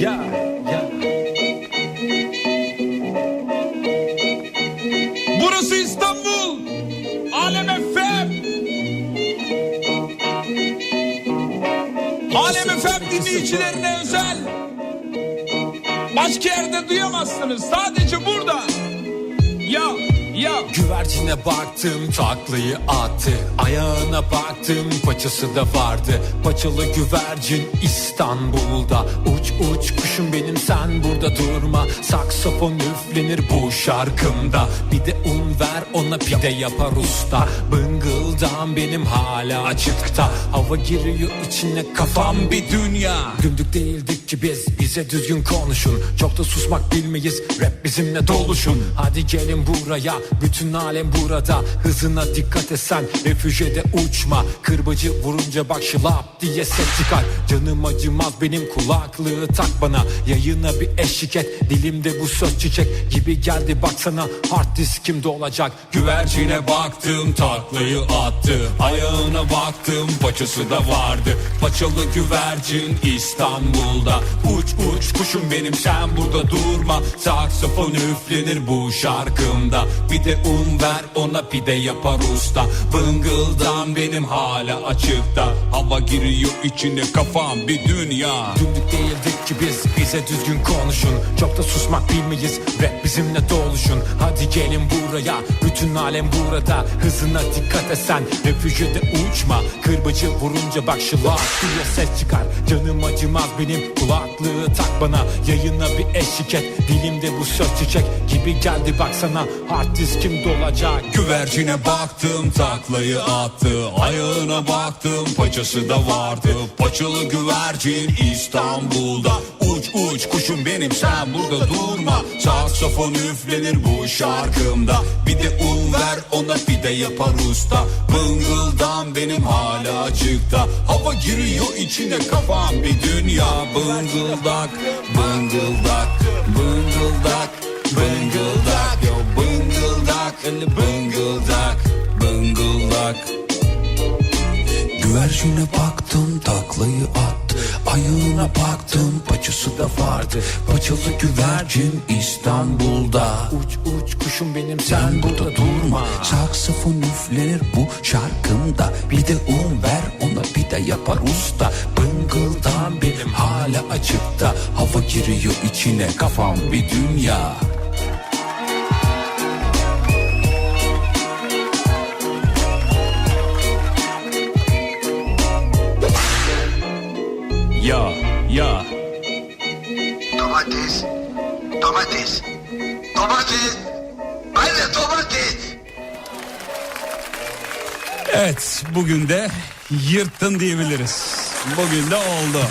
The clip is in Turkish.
Ya ya. Burası İstanbul. Alem FM. Alem FM dinleyicilerine özel. Başka yerde duyamazsınız. Sadece burada. Ya ya. Güvercine baktım taklıyı attı. Ayağına baktım paçası da vardı. Paçalı güvercin İstanbul'da. Uç uç kuşum benim burada durma. Saksafon üflenir bu şarkımda. Bir de un ver ona pide yapar usta. Bıngıldan benim hala açıkta. Hava giriyor içine kafam bir dünya. Güldük değildik ki biz bize düzgün konuşun. Çok da susmak bilmeyiz rap bizimle doluşun. Hadi gelin buraya bütün alem burada. Hızına dikkat et sen refüjede uçma. Kırbacı vurunca bak şılap diye ses çıkar. Canım acımaz benim kulaklığı tak bana. Yayına bir eşlik et dilimde bu söz çiçek Gibi geldi. Baksana hard diskim olacak? Güvercine baktım taklayı attı. Ayağına baktım paçası da vardı. Paçalı güvercin İstanbul'da. Uç uç kuşum benim sen burada durma. Saksafon üflenir bu şarkımda. Bir de un ver ona pide yapar usta. Bıngıldan benim hala açıkta. Hava giriyor içine kafam bir dünya. Güldük değildik ki biz bize düzgün konuşun Çok da susmak bilmeyiz rap bizimle doluşun. Hadi gelin buraya. Bütün alem burada. Hızına dikkat et sen. Refüjede uçma. Kırbacı vurunca bak şılak diye ses çıkar. Canım acımaz benim. Kulaklığı tak bana. Yayına bir eşlik et. Dilimde bu söz çiçek Gibi geldi baksana hard diskim dolacak. Güvercine baktım. Taklayı attı. Ayağına baktım. Paçası da vardı. Paçalı güvercin İstanbul'da Uç uç kuşum benim sen burada durma. Saksafon üflenir bu şarkımda. Bir de un ver ona pide yapar usta. Bıngıldan benim hala açıkta. Hava giriyor içine kafam bir dünya. Bıngıldak, bıngıldak, bıngıldak, bıngıldak. Yo bıngıldak, bıngıldak, bıngıldak Güvercine baktım taklayı attı Ayağına baktım paçası da vardı. Paçalı güvercin İstanbul'da. Uç uç kuşum benim Sen burada durma. Saksafon üflenir bu şarkımda. Bir de un ver ona bir de yapar usta. Bıngıldan benim hala açıkta. Hava giriyor içine kafam bir dünya Ya ya Domates. Domates. Domates. Anne domates. Evet bugün de yırttın diyebiliriz. Bugün de oldu.